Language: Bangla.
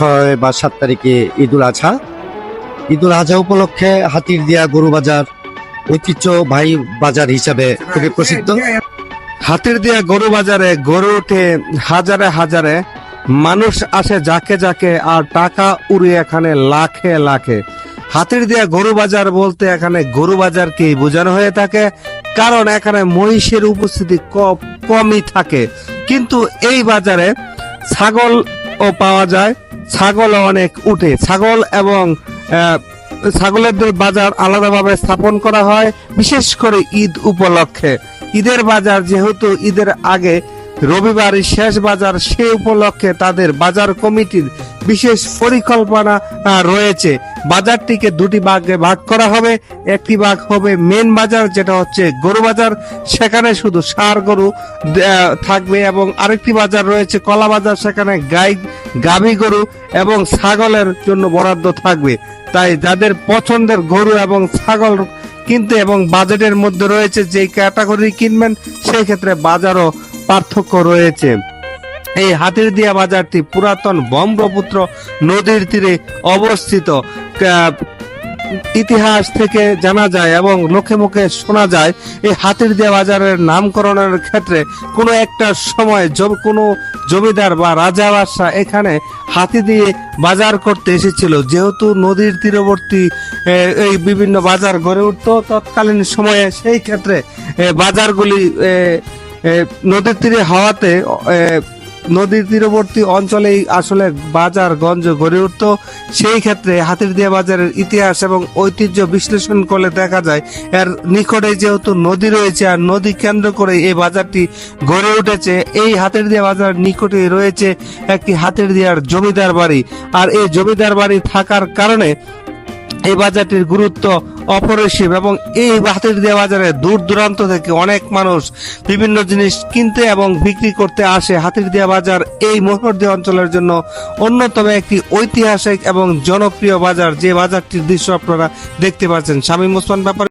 ছয় বা সাত তারিখে ঈদুল আজহা। ঈদুল আজহা উপলক্ষে হাতির দিয়া গরু বাজার ঐতিহ্যবাহী বাজার হিসাবে খুবই প্রসিদ্ধ। হাতির দিয়া গরু বাজারে গরু উঠে হাজারে হাজারে মানুষ আসে যাকে যাকে আর টাকা উড়ে এখানে লাখে লাখে। হাতির দিয়া গরু বাজার বলতে এখানে গরু বাজারকেই বোঝানো হয়ে থাকে, কারণ এখানে মহিষের উপস্থিতি কমই থাকে। কিন্তু এই বাজারে ছাগল ও পাওয়া যায় ছাগল অনেক উঠে। ছাগল এবং ছাগলের বাজার আলাদাভাবে স্থাপন করা হয়, বিশেষ করে ঈদ উপলক্ষে। ঈদের বাজার যেহেতু ঈদের আগে রবিবার শেষ বাজার সে উপলক্ষে তাদের বাজার কমিটির বিশেষ পরিকল্পনা রয়েছে। বাজারটিকে দুটি ভাগে ভাগ করা হবে। একটি ভাগ হবে মেন বাজার, যেটা হচ্ছে গরু বাজার। সেখানে শুধু সার গরু থাকবে এবং আরেকটি বাজার রয়েছে কলা বাজার, সেখানে গাই, গাভী গরু এবং ছাগলের জন্য বরাদ্দ থাকবে। তাই যাদের পছন্দের গরু এবং ছাগল কিনতে এবং বাজেটের মধ্যে রয়েছে যে ক্যাটাগরি কিনবেন, সেই ক্ষেত্রে বাজারও পার্থক্য রয়েছে। এই হাতির দিয়া বাজারটি পুরাতন ব্রহ্মপুত্র নদীর তীরে অবস্থিত। ইতিহাস থেকে জানা যায় এবং লোকে মুখে শোনা যায়, এই হাতির দিয়া বাজারের নামকরণের ক্ষেত্রে কোনো একটা সময় কোনো জমিদার বা রাজা বাদশাহ এখানে হাতি দিয়ে বাজার করতে এসেছিল। যেহেতু নদীর তীরবর্তী এই বিভিন্ন বাজার গড়ে উঠতো, তৎকালীন সময়ে সেই ক্ষেত্রে বাজারগুলি নদীর তীরে হওয়াতে নদীর তীরবর্তী অঞ্চলেই আসলে বাজার, গঞ্জ গড়ে উঠতো। সেই ক্ষেত্রে হাতির দিয়া বাজারের ইতিহাস এবং ঐতিহ্য বিশ্লেষণ করলে দেখা যায়, এর নিকটে যেহেতু নদী রয়েছে আর নদী কেন্দ্র করে এই বাজারটি গড়ে উঠেছে, এই হাতের দিয়া বাজার নিকটে রয়েছে একটি হাতের দিয়ার জমিদার বাড়ি। আর এই জমিদার বাড়ি থাকার কারণে এই বাজারটির গুরুত্ব অপরিসীম এবং এই হাতির দিয়া বাজারে দূর দূরান্ত থেকে অনেক মানুষ বিভিন্ন জিনিস কিনতে এবং বিক্রি করতে আসে। হাতির দিয়া বাজার এই মহরদিয়া অঞ্চলের জন্য অন্যতম একটি ঐতিহাসিক এবং জনপ্রিয় বাজার। যে বাজারটির দৃশ্য আপনারা দেখতে পাচ্ছেন। স্বামী মুসমান ব্যাপারে